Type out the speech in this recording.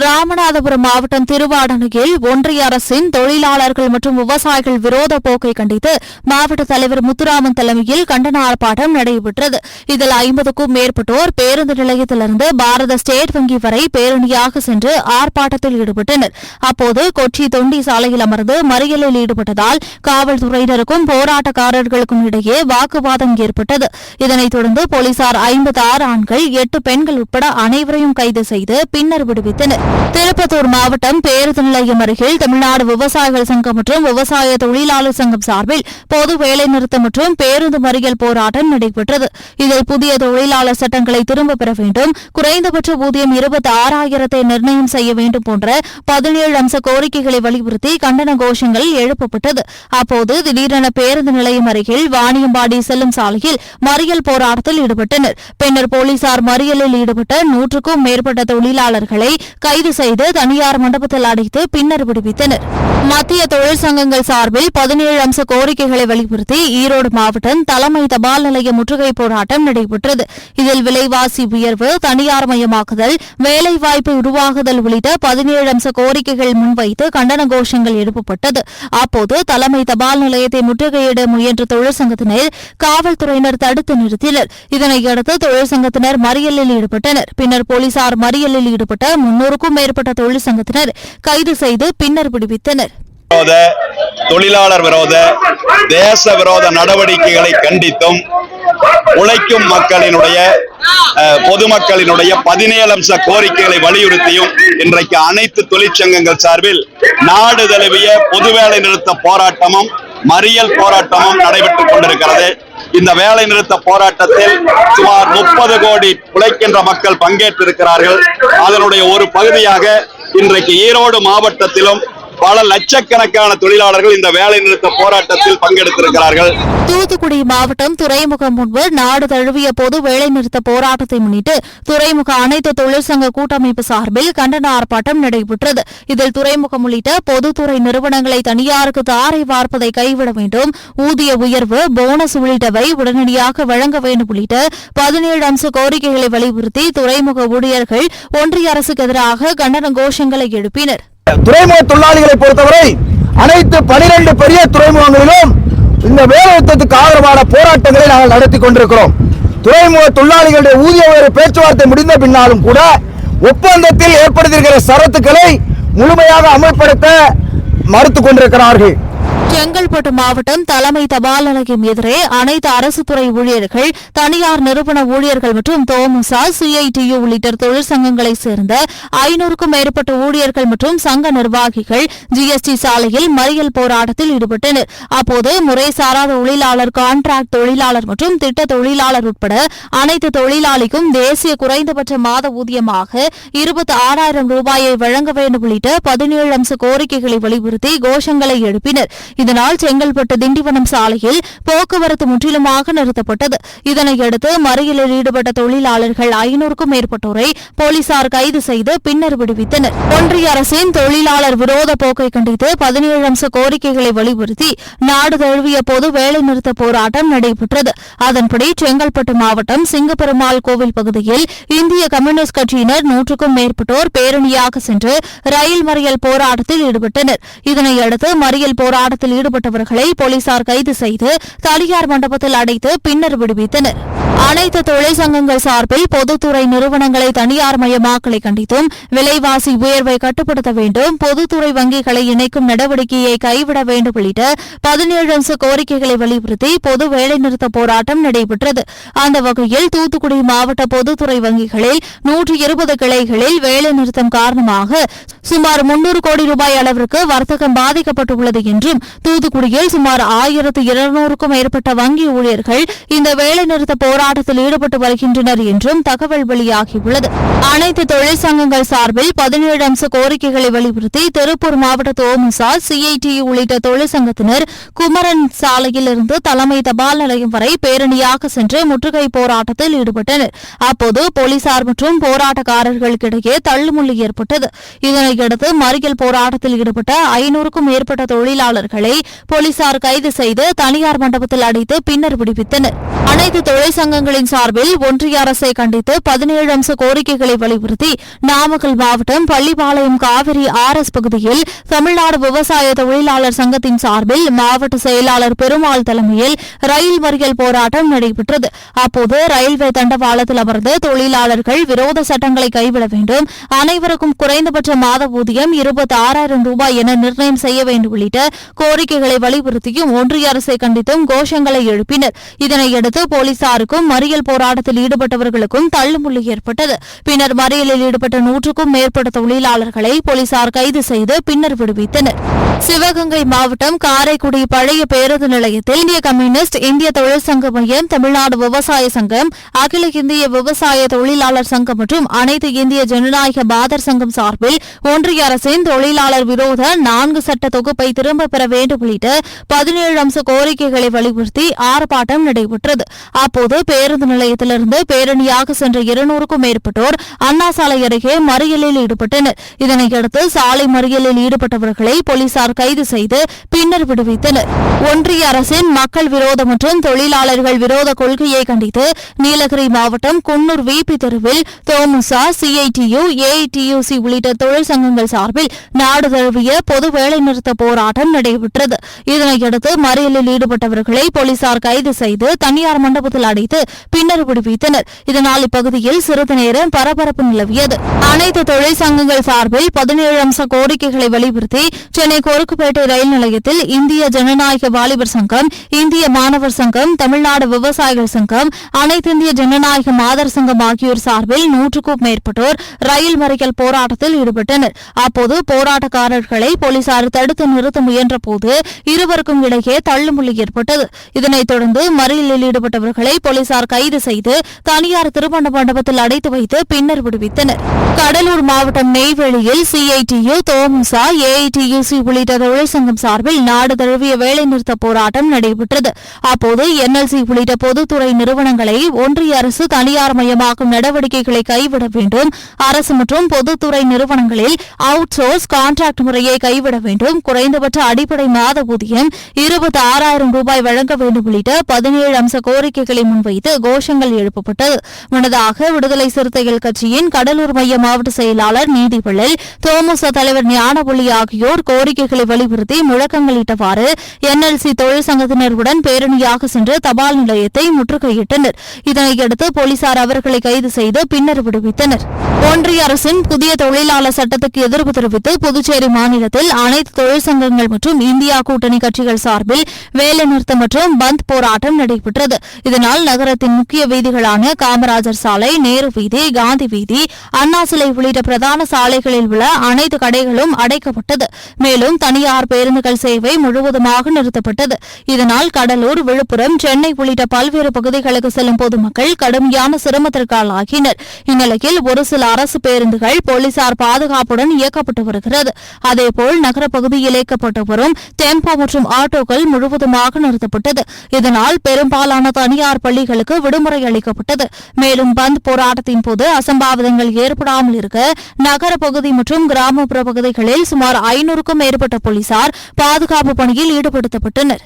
ராமநாதபுரம் மாவட்டம் திருவாடனையில் ஒன்றிய அரசின் தொழிலாளர்கள் மற்றும் விவசாயிகள் விரோத போக்கை கண்டித்து மாவட்ட தலைவர் முத்துராமன் தலைமையில் கண்டன ஆர்ப்பாட்டம் நடைபெற்றது. இதில் ஐம்பதுக்கும் மேற்பட்டோர் பேருந்து நிலையத்திலிருந்து பாரத ஸ்டேட் வங்கி வரை பேரணியாக சென்று ஆர்ப்பாட்டத்தில் ஈடுபட்டனர். அப்போது கொச்சி தொண்டி சாலையில் அமர்ந்து மறியலில் ஈடுபட்டதால் காவல்துறையினருக்கும் போராட்டக்காரர்களுக்கும் இடையே வாக்குவாதம் ஏற்பட்டது. இதனைத் தொடர்ந்து போலீசார் ஐம்பத்தாறு ஆண்கள் எட்டு பெண்கள் உட்பட அனைவரையும் கைது செய்து பின்னர் விடுவித்தனர். திருப்பத்தூர் மாவட்டம் பேருந்து நிலையம் அருகில் தமிழ்நாடு விவசாயிகள் சங்கம் மற்றும் விவசாய தொழிலாளர் சங்கம் சார்பில் பொது வேலைநிறுத்தம் மற்றும் பேருந்து மறியல் போராட்டம் நடைபெற்றது. இதில் புதிய தொழிலாளர் சட்டங்களை திரும்பப் பெற வேண்டும். குறைந்தபட்ச ஊதியம் இருபத்தி ஆறாயிரத்தை நிர்ணயம் செய்ய வேண்டும் போன்ற பதினேழு அம்ச கோரிக்கைகளை வலியுறுத்தி கண்டன கோஷங்கள் எழுப்பப்பட்டது. அப்போது திடீரென பேருந்து நிலையம் அருகில் வாணியம்பாடி செல்லும் சாலையில் மறியல் போராட்டத்தில் ஈடுபட்டனர். பின்னர் போலீசார் மறியலில் ஈடுபட்ட நூற்றுக்கும் மேற்பட்ட தொழிலாளர்களை கைது செய்து தனியார் மண்டபத்தில் அடைத்து பின்னர் விடுவித்தனர் மத்திய தொழிற்சங்கங்கள் சார்பில் பதினேழு அம்ச கோரிக்கைகளை வலியுறுத்தி ஈரோடு மாவட்டம் தலைமை தபால் நிலைய முற்றுகை போராட்டம் நடைபெற்றது. இதில் விலைவாசி உயர்வு தனியார் மயமாக்குதல் வேலைவாய்ப்பு உருவாகுதல் உள்ளிட்ட பதினேழு அம்ச கோரிக்கைகள் முன்வைத்து கண்டன கோஷங்கள் எழுப்பப்பட்டது. அப்போது தலைமை தபால் நிலையத்தை முற்றுகையிட முயன்ற தொழிற்சங்கத்தினர் காவல்துறையினர் தடுத்து நிறுத்தினர். இதனையடுத்து தொழிற்சங்கத்தினர் மறியலில் ஈடுபட்டனர். பின்னர் போலீசார் மறியலில் ஈடுபட்ட முன்னூறுக்கும் மேற்பட்ட தொழிற்சங்கத்தினர் கைது செய்து பின்னர் விடுவித்தனர். விரோத தொழிலாளர் விரோத தேச விரோத நடவடிக்கைகளை கண்டித்தும் உழைக்கும் மக்களினுடைய பொதுமக்களினுடைய பதினேழு அம்ச கோரிக்கைகளை வலியுறுத்தியும் இன்றைக்கு அனைத்து தொழிற்சங்கங்கள் சார்பில் நாடு தழுவிய பொது வேலை நிறுத்த போராட்டமும் மறியல் போராட்டமும் நடைபெற்றுக் கொண்டிருக்கிறது. இந்த வேலை நிறுத்த போராட்டத்தில் சுமார் முப்பது கோடி உழைக்கின்ற மக்கள் பங்கேற்றிருக்கிறார்கள். அதனுடைய ஒரு பகுதியாக இன்றைக்கு ஈரோடு மாவட்டத்திலும் பல லட்சக்கணக்கான தொழிலாளர்கள் இந்த வேலை நிறுத்த போராட்டத்தில் பங்கெடுத்திருக்கிறார்கள். தூத்துக்குடி மாவட்டம் துறைமுகம் முன்பு நாடு தழுவிய பொது வேலைநிறுத்த போராட்டத்தை முன்னிட்டு துறைமுக அனைத்து தொழிற்சங்க கூட்டமைப்பு சார்பில் கண்டன ஆர்ப்பாட்டம் நடைபெற்றது. இதில் துறைமுகம் உள்ளிட்ட பொதுத்துறை நிறுவனங்களை தனியாருக்கு தாரை வார்ப்பதை கைவிட வேண்டும். ஊதிய உயர்வு போனஸ் உள்ளிட்டவை உடனடியாக வழங்க வேண்டும் உள்ளிட்ட பதினேழு அம்ச கோரிக்கைகளை வலியுறுத்தி துறைமுக ஊழியர்கள் ஒன்றிய அரசுக்கு எதிராக கண்டன கோஷங்களை எழுப்பினர். துறைமுக தொழிலாளிகளை பொறுத்தவரை அனைத்து பனிரெண்டு பெரிய துறைமுகங்களிலும் இந்த வேலைநிறுத்தத்துக்கு ஆதரவான போராட்டங்களை நாங்கள் நடத்தி கொண்டிருக்கிறோம். துறைமுக தொழிலாளிகளுடைய ஊதிய உயர்வு பேச்சுவார்த்தை முடிந்த பின்னாலும் கூட ஒப்பந்தத்தில் ஏற்படுத்தியிருக்கிற சரத்துக்களை முழுமையாக அமல்படுத்த மறுத்து கொண்டிருக்கிறார்கள். செங்கல்பட்டு மாவட்டம் தலைமை தபால் நிலையம் எதிரே அனைத்து அரசு துறை ஊழியர்கள் தனியார் நிறுவன ஊழியர்கள் மற்றும் தோமுசா சிஐடியு உள்ளிட்ட தொழிற்சங்கங்களைச் சேர்ந்த ஐநூறுக்கும் மேற்பட்ட ஊழியர்கள் மற்றும் சங்க நிர்வாகிகள் ஜிஎஸ்டி சாலையில் மறியல் போராட்டத்தில் ஈடுபட்டனர். அப்போது முறைசாராத தொழிலாளர் கான்ட்ராக்ட் தொழிலாளர் மற்றும் திட்ட தொழிலாளர் உட்பட அனைத்து தொழிலாளிக்கும் தேசிய குறைந்தபட்ச மாத ஊதியமாக இருபத்தி ஆறாயிரம் ரூபாயை வழங்க வேண்டும் உள்ளிட்ட பதினேழு அம்ச கோரிக்கைகளை வலியுறுத்தி கோஷங்களை எழுப்பினர். இதனால் செங்கல்பட்டு திண்டிவனம் சாலையில் போக்குவரத்து முற்றிலுமாக நிறுத்தப்பட்டது. இதனையடுத்து மறியலில் ஈடுபட்ட தொழிலாளர்கள் ஐநூறுக்கும் மேற்பட்டோரை போலீசார் கைது செய்து பின்னர் விடுவித்தனர். ஒன்றிய அரசின் தொழிலாளர் விரோத போக்கை கண்டித்து பதினேழு அம்ச கோரிக்கைகளை வலியுறுத்தி நாடு தழுவிய போது வேலைநிறுத்த போராட்டம் நடைபெற்றது. அதன்படி செங்கல்பட்டு மாவட்டம் சிங்கப்பெருமாள் கோவில் பகுதியில் இந்திய கம்யூனிஸ்ட் கட்சியினர் நூற்றுக்கும் மேற்பட்டோர் பேரணியாக சென்று ரயில் மறியல் போராட்டத்தில் ஈடுபட்டனர். இதனையடுத்து மறியல் போராட்டத்தில் ஈடுபட்டவர்களை போலீசார் கைது செய்து தனியார் மண்டபத்தில் அடைத்து பின்னர் விடுவித்தனர். அனைத்து தொழிற்சங்கங்கள் சார்பில் பொதுத்துறை நிறுவனங்களை தனியார் மயமாக்கலை கண்டித்தும் விலைவாசி உயர்வை கட்டுப்படுத்த வேண்டும் பொதுத்துறை வங்கிகளை இணைக்கும் நடவடிக்கையை கைவிட வேண்டும் உள்ளிட்ட பதினேழு அம்ச கோரிக்கைகளை வலியுறுத்தி பொது வேலைநிறுத்த போராட்டம் நடைபெற்றது. அந்த வகையில் தூத்துக்குடி மாவட்ட பொதுத்துறை வங்கிகளில் நூற்று இருபது கிளைகளில் வேலைநிறுத்தம் காரணமாக சுமார் முன்னூறு கோடி ரூபாய் அளவிற்கு வர்த்தகம் பாதிக்கப்பட்டுள்ளது என்றும் தூத்துக்குடியில் சுமார் ஆயிரத்து இருநூறுக்கும் மேற்பட்ட வங்கி ஊழியர்கள் இந்த வேலைநிறுத்த போராட்டத்தில் ஈடுபட்டு வருகின்றனர் என்றும் தகவல் வெளியாகியுள்ளது. அனைத்து தொழிற்சங்கங்கள் சார்பில் பதினேழு அம்ச கோரிக்கைகளை வலியுறுத்தி திருப்பூர் மாவட்ட தோமுசா சிஐடி உள்ளிட்ட தொழிற்சங்கத்தினர் குமரன் சாலையில் இருந்து தலைமை தபால் நிலையம் வரை பேரணியாக சென்று முற்றுகை போராட்டத்தில் ஈடுபட்டனர். அப்போது போலீசார் மற்றும் போராட்டக்காரர்களுக்கிடையே தள்ளுமுள்ளு ஏற்பட்டது. இதனையடுத்து மறியல் போராட்டத்தில் ஈடுபட்ட ஐநூறுக்கும் மேற்பட்ட தொழிலாளர்களை போலீசார் கைது செய்து தனியார் மண்டபத்தில் அடைத்து பின்னர் விடுவித்தனர். அனைத்து தொழிற்சங்கங்களின் சார்பில் ஒன்றிய அரசை கண்டித்து பதினேழு அம்ச கோரிக்கைகளை வலியுறுத்தி நாமக்கல் மாவட்டம் பள்ளிப்பாளையம் காவிரி ஆர் எஸ் பகுதியில் தமிழ்நாடு விவசாய தொழிலாளர் சங்கத்தின் சார்பில் மாவட்ட செயலாளர் பெருமாள் தலைமையில் ரயில் மறியல் போராட்டம் நடைபெற்றது. அப்போது ரயில்வே தண்டவாளத்தில் அமர்ந்து தொழிலாளர்கள் விரோத சட்டங்களை கைவிட வேண்டும். அனைவருக்கும் குறைந்தபட்ச மாத ஊதியம் இருபத்தி ஆறாயிரம் ரூபாய் என நிர்ணயம் செய்ய வேண்டும் உள்ளிட்ட கோரிக்கைகளை வலியுறுத்தியும் ஒன்றிய அரசை கண்டித்தும் கோஷங்களை எழுப்பினர். இதனையடுத்து போலீசாருக்கும் மறியல் போராட்டத்தில் ஈடுபட்டவர்களுக்கும் தள்ளுமுள்ளு ஏற்பட்டது. பின்னர் மறியலில் ஈடுபட்ட நூற்றுக்கும் மேற்பட்ட தொழிலாளர்களை போலீசார் கைது செய்து பின்னர் விடுவித்தனர். சிவகங்கை மாவட்டம் காரைக்குடி பழைய பேருந்து நிலையத்தில் இந்திய கம்யூனிஸ்ட் இந்திய தொழிற்சங்க மையம் தமிழ்நாடு விவசாய சங்கம் அகில இந்திய விவசாய தொழிலாளர் சங்கம் மற்றும் அனைத்து இந்திய ஜனநாயக பாதர் சங்கம் சார்பில் ஒன்றிய அரசின் தொழிலாளர் விரோத நான்கு சட்ட தொகுப்பை திரும்பப் பெற வேண்டும் உள்ளிட்ட பதினேழு அம்ச கோரிக்கைகளை வலியுறுத்தி ஆர்ப்பாட்டம் நடைபெற்றது. நடந்தது அப்போது பேருந்து நிலையத்திலிருந்து பேரணியாக சென்ற இருநூறுக்கும் மேற்பட்டோர் அண்ணா சாலை அருகே மறியலில் ஈடுபட்டனர். இதனையடுத்து சாலை மறியலில் ஈடுபட்டவர்களை போலீசார் கைது செய்து பின்னர் விடுவித்தனர். ஒன்றிய அரசின் மக்கள் விரோத மற்றும் தொழிலாளர்கள் விரோத கொள்கையை கண்டித்து நீலகிரி மாவட்டம் குன்னூர் விபி தெருவில் தோமுசா சிஐடியு ஏஐடியுசி உள்ளிட்ட தொழிற்சங்கங்கள் சார்பில் நாடு தழுவிய பொது வேலைநிறுத்த போராட்டம் நடைபெற்றது. இதனையடுத்து மறியலில் ஈடுபட்டவர்களை போலீசார் கைது செய்து தனியார் மண்டபத்தில் அடைத்து பின்னர் விடுவித்தனர். இதனால் இப்பகுதியில் சிறிது நேரம் பரபரப்பு நிலவியது. அனைத்து தொழிற்சங்கங்கள் சார்பில் பதினேழு அம்ச கோரிக்கைகளை வலியுறுத்தி சென்னை கோருக்குப்பேட்டை ரயில் நிலையத்தில் இந்திய ஜனநாயக வாலிபர் சங்கம் இந்திய மாணவர் சங்கம் தமிழ்நாடு விவசாயிகள் சங்கம் அனைத்திந்திய ஜனநாயக மாதர் சங்கம் ஆகியோர் சார்பில் நூற்றுக்கும் மேற்பட்டோர் ரயில் மறியல் போராட்டத்தில் ஈடுபட்டனர். அப்போது போராட்டக்காரர்களை போலீசார் தடுத்து நிறுத்த முயன்றபோது இருவருக்கும் இடையே தள்ளுமுள்ளி ஏற்பட்டது. இதனைத் தொடர்ந்து மறியலில் ஈடுபட்டவர்களை போலீசார் கைது செய்து தனியார் திருமண மண்டபத்தில் அடைத்து வைத்து பின்னர் விடுவித்தனர். கடலூர் மாவட்டம் நெய்வேலியில் சிஐடியு தோமுசா ஏஐடியுசி உள்ளிட்ட தொழிற்சங்கம் சார்பில் நாடு தழுவிய வேலைநிறுத்த போராட்டம் நடைபெற்றது. அப்போது என்எல்சி உள்ளிட்ட பொதுத்துறை நிறுவனங்களை ஒன்றிய அரசு தனியார் மயமாக்கும் நடவடிக்கைகளை கைவிட வேண்டும். அரசு மற்றும் பொதுத்துறை நிறுவனங்களில் அவுட் சோர்ஸ் கான்ட்ராக்ட் முறையை கைவிட வேண்டும். குறைந்தபட்ச அடிப்படை மாத ஊதியம் இருபத்தி ஆறாயிரம் ரூபாய் வழங்க வேண்டும் உள்ளிட்ட பதினேழு அம்ச கோரிக்கைகளை முன்வைத்து கோஷங்கள் எழுப்பப்பட்டது முன்னதாக விடுதலை சிறுத்தைகள் கட்சியின் கடலூர் மைய மாவட்ட செயலாளர் நீதிபள்ளல் தோமுச தலைவர் ஞானபொழி ஆகியோர் கோரிக்கைகளை வலியுறுத்தி முழக்கங்களிட்டவாறு என்எல்சி தொழிற்சங்கத்தினருடன் பேரணியாக சென்று தபால் நிலையத்தை முற்றுகையிட்டனர். இதனையடுத்து போலீசார் அவர்களை கைது செய்து பின்னர் விடுவித்தனர். ஒன்றிய அரசின் புதிய தொழிலாளர் சட்டத்துக்கு எதிர்ப்பு தெரிவித்து புதுச்சேரி மாநிலத்தில் அனைத்து தொழிற்சங்கங்கள் மற்றும் இந்தியா கூட்டணி கட்சிகள் சார்பில் வேலைநிறுத்தம் மற்றும் பந்த் போராட்டம் நடைபெற்றது. இதனால் நகரத்தின் முக்கிய வீதிகளான காமராஜர் சாலை நேரு வீதி காந்தி வீதி அண்ணா சிலை உள்ளிட்ட பிரதான சாலைகளில் உள்ள அனைத்து கடைகளும் அடைக்கப்பட்டது. மேலும் தனியார் பேருந்துகள் சேவை முழுவதுமாக நிறுத்தப்பட்டது. இதனால் கடலூர் விழுப்புரம் சென்னை உள்ளிட்ட பல்வேறு பகுதிகளுக்கு செல்லும் பொதுமக்கள் கடுமையான சிரமத்திற்கு ஆளாகினர் இந்நிலையில் ஒரு சில அரசு பேருந்துகள் போலீசார் பாதுகாப்புடன் இயக்கப்பட்டு வருகிறது. அதேபோல் நகர பகுதியில் இயக்கப்பட்டு வரும் டெம்போ மற்றும் ஆட்டோக்கள் முழுவதுமாக நிறுத்தப்பட்டது. இதனால் பெரும்பாலான தனியார் பள்ளிகளுக்கு விடுமுறை அளிக்கப்பட்டது. மேலும் பந்த் போராட்டத்தின் போது அசம்பாவிதங்கள் ஏற்படாமல் இருக்க நகர பகுதி மற்றும் கிராமப்புற பகுதிகளில் சுமார் ஐநூறுக்கும் மேற்பட்ட போலீசார் பாதுகாப்பு பணியில் ஈடுபடுத்தப்பட்டனா்